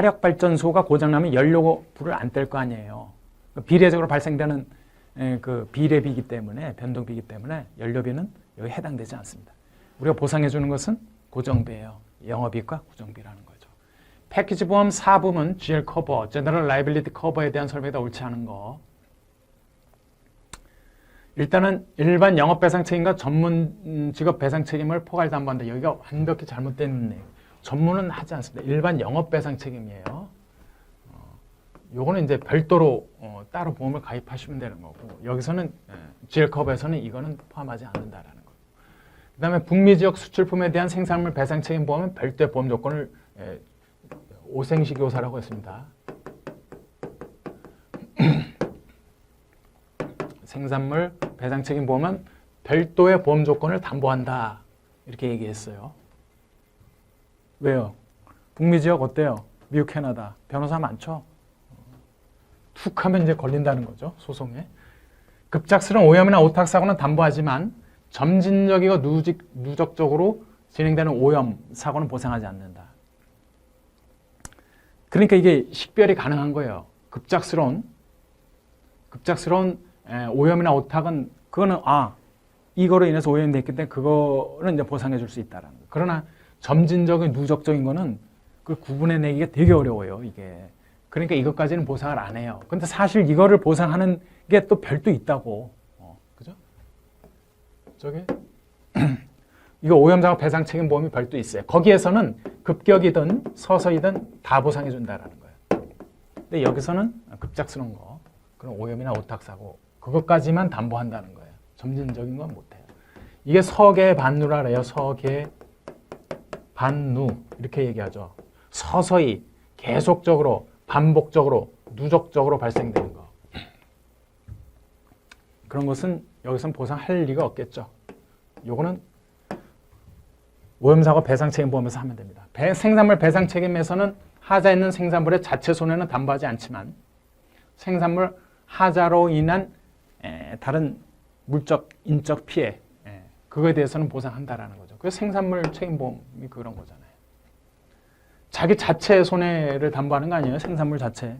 화력 발전소가 고장나면 연료 불을 안 뗄 거 아니에요. 그 비례적으로 발생되는 에, 그 비례비이기 때문에 변동비이기 때문에 연료비는 여기 해당되지 않습니다. 우리가 보상해 주는 것은 고정비예요. 영업이익과 고정비라는 거죠. 패키지 보험 4부문 GL 커버, 제너럴 라이빌리티 커버에 대한 설명이 다 옳지 않은 거. 일단은 일반 영업 배상 책임과 전문 음, 직업 배상 책임을 포괄 담보한다. 여기가 완벽히 잘못된 내용. 전문은 하지 않습니다. 일반 영업 배상 책임이에요. 어, 요거는 이제 별도로 어, 따로 보험을 가입하시면 되는 거고 여기서는 예, GL 커버에서는 이거는 포함하지 않는다라는 거. 그다음에 북미 지역 수출품에 대한 생산물 배상 책임 보험은 별도의 보험 조건을 예, 오생식요사라고 했습니다. 생산물 배상 책임 보험은 별도의 보험 조건을 담보한다. 이렇게 얘기했어요. 왜요? 북미 지역 어때요? 미국, 캐나다. 변호사 많죠? 툭 하면 이제 걸린다는 거죠. 소송에. 급작스러운 오염이나 오탁 사고는 담보하지만 점진적이고 누직, 누적적으로 진행되는 오염 사고는 보상하지 않는다. 그러니까 이게 식별이 가능한 거예요. 급작스러운 급작스러운 에, 오염이나 오탁은 그거는 아 이거로 인해서 오염이 됐기 때문에 그거는 이제 보상해 줄 수 있다라는 거. 그러나 점진적인 누적적인 거는 그 구분해 내기가 되게 어려워요. 이게 그러니까 이것까지는 보상을 안 해요. 근데 사실 이거를 보상하는 게 또 별도 있다고. 어, 그죠? 저게 이거 오염사고 배상 책임 보험이 별도 있어요. 거기에서는 급격이든 서서히든 다 보상해 준다라는 거예요. 근데 여기서는 급작스러운 거, 그런 오염이나 오탁 사고 그것까지만 담보한다는 거예요. 점진적인 건 못해요. 이게 서계 반누라 그래요. 서계 반누 이렇게 얘기하죠. 서서히 계속적으로 반복적으로 누적적으로 발생되는 거. 그런 것은 여기선 보상할 리가 없겠죠. 요거는 오염사고 배상 책임 보험에서 하면 됩니다. 배- 생산물 배상 책임에서는 하자 있는 생산물의 자체 손해는 담보하지 않지만 생산물 하자로 인한 에, 다른 물적, 인적 피해 에, 그거에 대해서는 보상한다라는 거죠. 그래서 생산물 책임 보험이 그런 거잖아요. 자기 자체 손해를 담보하는 거 아니에요? 생산물 자체.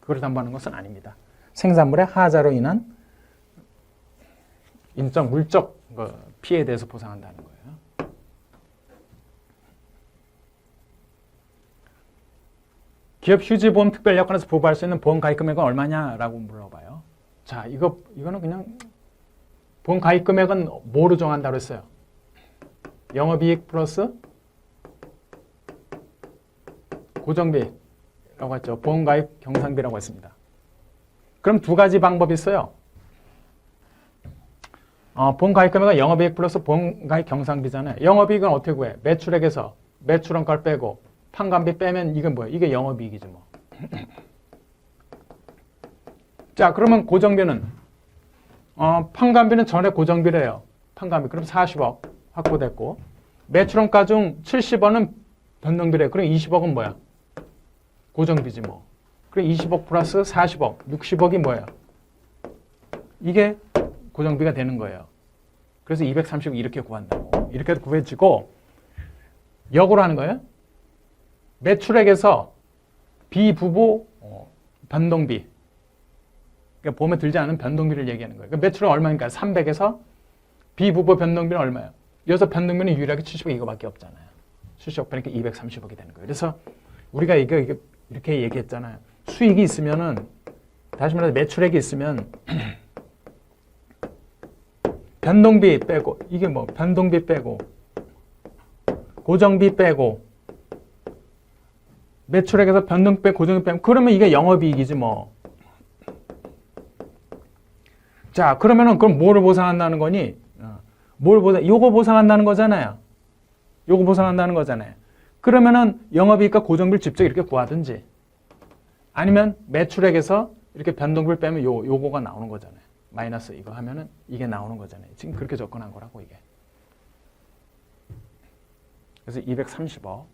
그걸 담보하는 것은 아닙니다. 생산물의 하자로 인한 인적, 물적 그 피해에 대해서 보상한다는 거예요. 기업 휴지보험 특별여건에서 부과할 수 있는 보험 가입 금액은 얼마냐라고 물어봐요. 자, 이거 이거는 그냥 보험 가입 금액은 뭐로 정한다고 했어요? 영업이익 플러스 고정비라고 했죠. 보험 가입 경상비라고 했습니다. 그럼 두 가지 방법이 있어요. 어, 보험 가입 금액은 영업이익 플러스 보험 가입 경상비잖아요. 영업이익은 어떻게 구해? 매출액에서 매출원가를 빼고 판관비 빼면 이게 뭐예요? 이게 영업이익이지 뭐. 자, 그러면 고정비는 어, 판관비는 전에 고정비래요. 판관비. 그럼 40억 확보됐고 매출원가 중 70원은 변동비래요. 그럼 20억은 뭐야? 고정비지 뭐. 그럼 20억 플러스 40억, 60억이 뭐예요? 이게 고정비가 되는 거예요. 그래서 230억 이렇게 구한다고. 이렇게 구해지고 역으로 하는 거예요. 매출액에서 비부보 어, 변동비. 그러니까 보험에 들지 않은 변동비를 얘기하는 거예요. 그러니까 매출은 얼마니까? 300에서 비부보 변동비는 얼마예요? 여기서 변동비는 유일하게 70억 이거밖에 없잖아요. 70억 빼니까 230억이 되는 거예요. 그래서 우리가 이거, 이거 이렇게 얘기했잖아요. 수익이 있으면은 다시 말해서 매출액이 있으면 변동비 빼고 이게 뭐 변동비 빼고 고정비 빼고 매출액에서 변동 빼 고정비 빼면 그러면 이게 영업이익이지 뭐. 자 그러면은 그럼 뭐를 보상한다는 거니? 어, 뭘 보상? 요거 보상한다는 거잖아요. 요거 보상한다는 거잖아요. 그러면은 영업이익과 고정비를 직접 이렇게 구하든지 아니면 매출액에서 이렇게 변동비를 빼면 요 요거가 나오는 거잖아요. 마이너스 이거 하면은 이게 나오는 거잖아요. 지금 그렇게 접근한 거라고 이게. 그래서 230억.